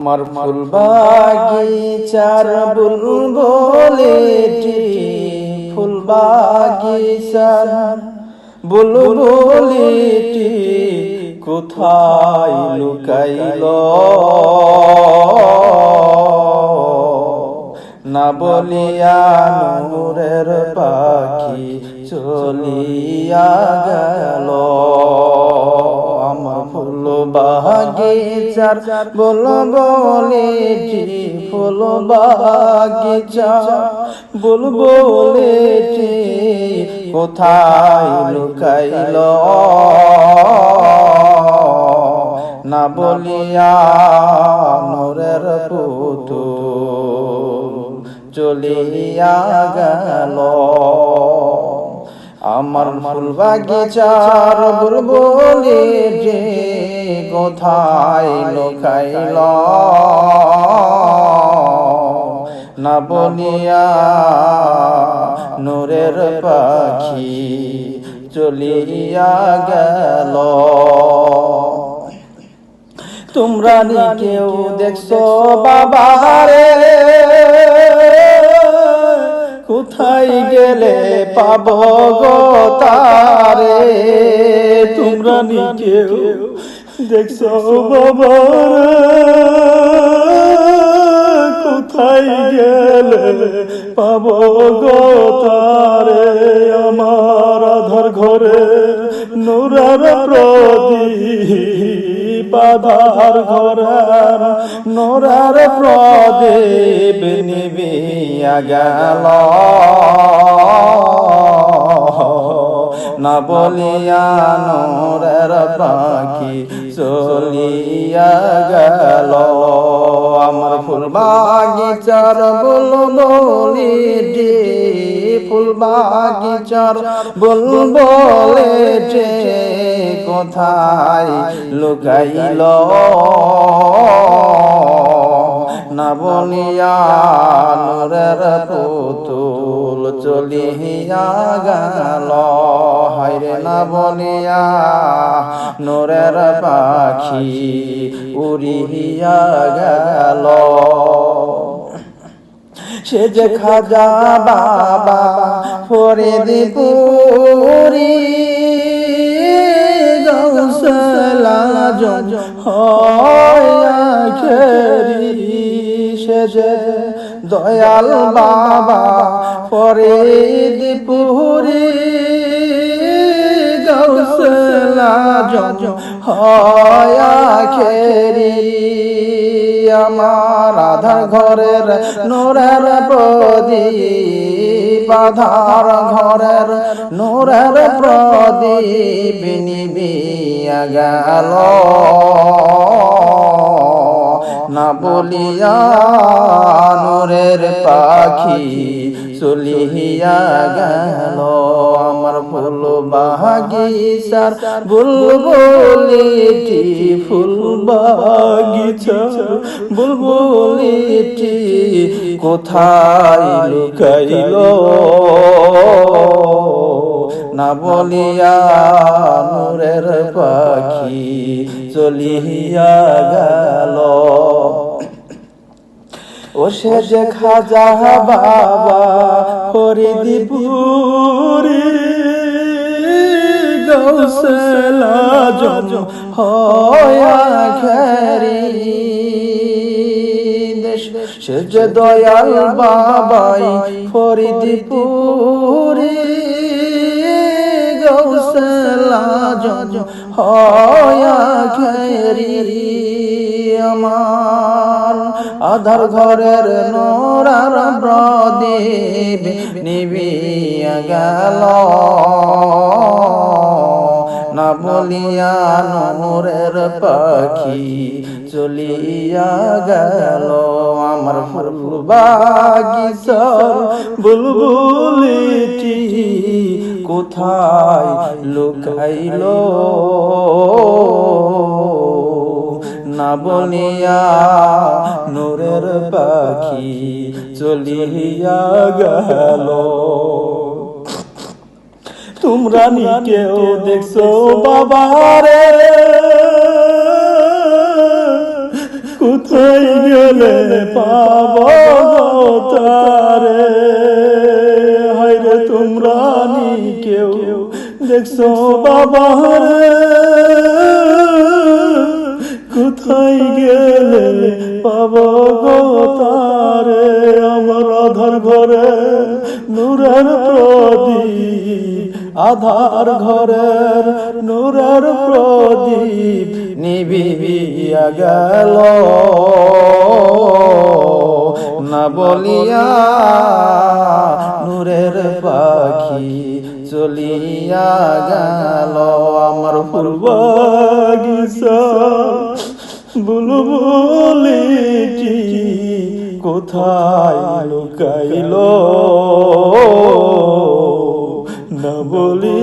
আমার ফুল বাগিচার বুলবুলিটি ফুল বাগিচার বুলবুলিটি কোথায় লুকাইল? না বলিয়া নূরের পাখি চলিয়া গেল। বাগিচার, বল বলেটি ফুল বাগিচা বল বলেটি কোথায় লুকাইল। না বলিয়া নূরের পুতুল চলিয়া গেল। আমার ফুল বাগিচার বুলবুলি যে কোথায় লোকাইল? না বলিয়া নূরের পাখি চলিয়া গেল। তোমরা নি কেউ দেখছ বাবারে, কোথায় গেলে পাব গো তারে? তোমরা নি কেউ দেখছ বাবারে, কোথায় গেলে পাব গো তারে আমার আধার ঘরে? নুরার প্রদীপ আধার ঘরের নোরার প্রদীপ নিবিয়া গেল। না বলিয়া নোরের পাখি চলিয়া গেল। আমার ফুল বাগিচার বল বলি ফুল বাগিচার বল বলে যে কোথায় লুকাইল? না বলিয়া নূরের পুতুল চলিয়া গেল। হাইরে না বলিয়া নূরের পাখি উড়িয়া গেল। সে যে খাজা বাবা ফরিদপুরি, গৌসলা জন খেরি যে দয়াল বাবা ফরিদপুরি গৌসলা জন হয়া আমার আধার ঘরের নোরের প্রদীপ, আধার ঘরের নোরের প্রদীপ নিবিয়া গেল। বলিয়া নোরের পাখি চলিয়া গেল। আমার ফুল বাগিচার বুলবুলিটি ফুল বাগিচা বুলবুলিটি কোথায় লুকাইল? না বলিয়া নূরের পাখি চলিয়া গেল। ও সে যে খাজা বাবা ফরিদপুরি গৌসলা হয়া ঘেরি সে যে দয়াল বাবাই ফরিদপুরি জন হয়া ঘেরি আমার। আধার ঘরের নোরার প্রদীপ নিবিয়া গেল। না বলিয়া নোরের পাখি চলিয়া গেল। আমার ফুল বাগিচার বুলবুলিটি কোথায় লুকাইল? না বলিয়া নূরের পাখি চলিয়া গেল। তোমরা নি কেউ দেখছ বাবারে। কোথায় গেলে পাব তারে? হায়রে তোমরা কেউ দেখছ বাবা কোথায় গেলে পাব তারে? আমার আধার ঘরে, নূরের প্রদীপ, আধার ঘরের নূরের প্রদীপ নিবিয়া গেল। না বলিয়া নূরের পাখি চলিয়া গেল আমার পূর্বাগিসা বুলবুলিটি কোথায় লুকাইল? না বলিয়া